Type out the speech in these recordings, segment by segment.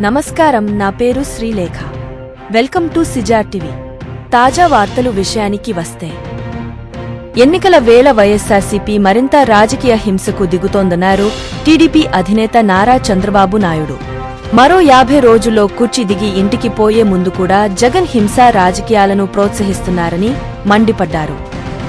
నమస్కారం నా పేరు శ్రీలేఖ. Welcome to సిజా TV. తాజా వార్తలు విషయానికి వస్తే. ఎన్నికల వేళ వైఎస్సార్సీపీ మరింత రాజకీయ హింసకు దిగుతోందన్నారు టీడీపీ అధినేత నారా చంద్రబాబు నాయుడు. మరో యాభై రోజుల్లో కుర్చీ దిగి ఇంటికి పోయే ముందు కూడా జగన్ హింస రాజకీయాలను ప్రోత్సహిస్తున్నారని మండిపడ్డారు.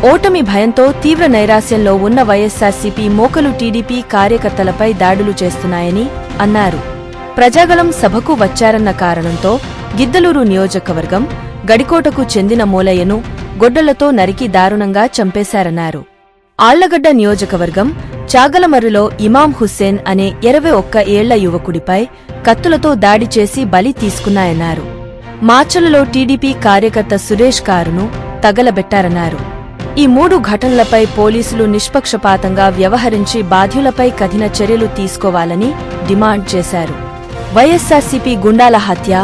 ఓటమి భయంతో తీవ్ర నైరాశ్యంలో ఉన్న వైఎస్సార్సీపీ మోకలు టీడీపీ కార్యకర్తలపై దాడులు చేస్తున్నాయని అన్నారు. ప్రజాగళం సభకు వచ్చారన్న కారణంతో గిద్దలూరు నియోజకవర్గం గడికోటకు చెందిన మూలయ్యను గొడ్డలతో నరికి దారుణంగా చంపేశారన్నారు. ఆళ్ళగడ్డ నియోజకవర్గం చాగలమర్రులో ఇమాం హుస్సేన్ అనే ఇరవై ఒక్క ఏళ్ళ యువకుడిపై కత్తులతో దాడి చేసి బలి తీసుకున్నాయన్నారు. మాచలలో టీడీపీ కార్యకర్త సురేష్ కారును తగలబెట్టారన్నారు. ఈ మూడు ఘటనలపై పోలీసులు నిష్పక్షపాతంగా వ్యవహరించి బాధ్యులపై కఠిన చర్యలు తీసుకోవాలని డిమాండ్ చేశారు. వైఎస్సార్సీపీ గుండాల హత్య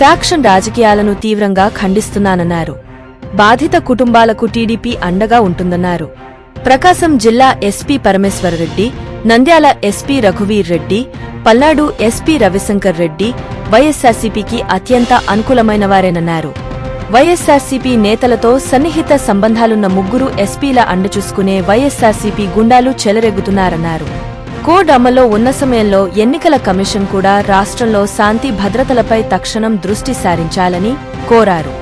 ఫ్యాక్షన్ రాజకీయాలను తీవ్రంగా ఖండిస్తున్నానన్నారు. బాధిత కుటుంబాలకు టీడీపీ అండగా ఉంటుందన్నారు. ప్రకాశం జిల్లా ఎస్పీ పరమేశ్వరరెడ్డి నంద్యాల ఎస్పీ రఘువీర్ రెడ్డి పల్నాడు ఎస్పీ రవిశంకర్ రెడ్డి వైఎస్సార్సీపీకి అత్యంత అనుకూలమైనవారేనన్నారు. వైఎస్సార్సీపీ నేతలతో సన్నిహిత సంబంధాలున్న ముగ్గురు ఎస్పీల అండచూసుకునే వైఎస్సార్సీపీ గుండాలు చెలరెగుతున్నారన్నారు. కోడ్ అమల్లో ఉన్న సమయంలో ఎన్నికల కమిషన్ కూడా రాష్ట్రంలో శాంతి భద్రతలపై తక్షణం దృష్టి సారించాలని కోరారు.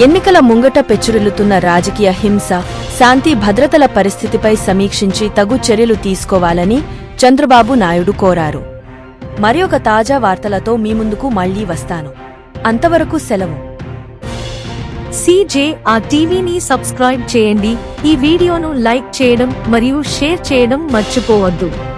ఎన్నికల ముంగట పెచ్చురిల్లుతున్న రాజకీయ హింస శాంతి భద్రతల పరిస్థితిపై సమీక్షించి తగు చర్యలు తీసుకోవాలని చంద్రబాబు నాయుడు కోరారు. మరొక తాజా వార్తలతో మీ ముందుకు మళ్ళీ వస్తాను. అంతవరకు సెలవు. సీజే ఆ టీవీని సబ్స్క్రైబ్ చేయండి. ఈ వీడియోను లైక్ చేయడం మరియు షేర్ చేయడం మర్చిపోవద్దు.